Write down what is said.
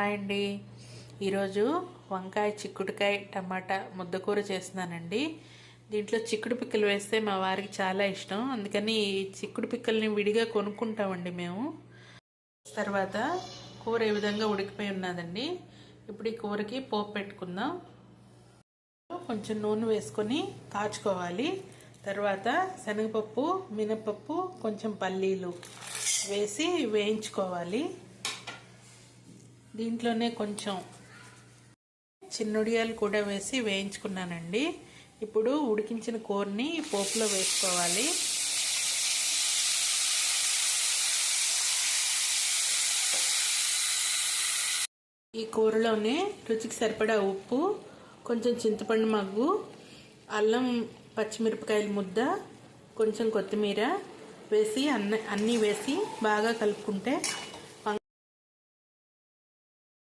Hi అండి ఈరోజు వంకాయ చిక్కుడుకాయ టమాటా ముద్దకూర చేస్తున్నానండి. దీంట్లో చిక్కుడు పిక్కలు వేస్తే మా వారికి చాలా ఇష్టం. అందుకని ఈ చిక్కుడు పిక్కల్ని విడిగా కొనుక్కుంటామండి మేము. తర్వాత కూర ఈ విధంగా ఉడికిపోయి ఉన్నదండి. ఇప్పుడు ఈ కూరకి పోపు పెట్టుకుందాం. కొంచెం నూనె వేసుకొని కాచుకోవాలి. తర్వాత శనగపప్పు మినపప్పు కొంచెం పల్లీలు వేసి వేయించుకోవాలి. దీంట్లోనే కొంచెం చిన్నుడియాలు కూడా వేసి వేయించుకున్నానండి. ఇప్పుడు ఉడికించిన కూరని పోపులో వేసుకోవాలి. ఈ కూరలోనే రుచికి సరిపడా ఉప్పు కొంచెం చింతపండు మగ్గు అల్లం పచ్చిమిరపకాయల ముద్ద కొంచెం కొత్తిమీర వేసి అన్ని అన్నీ వేసి బాగా కలుపుకుంటే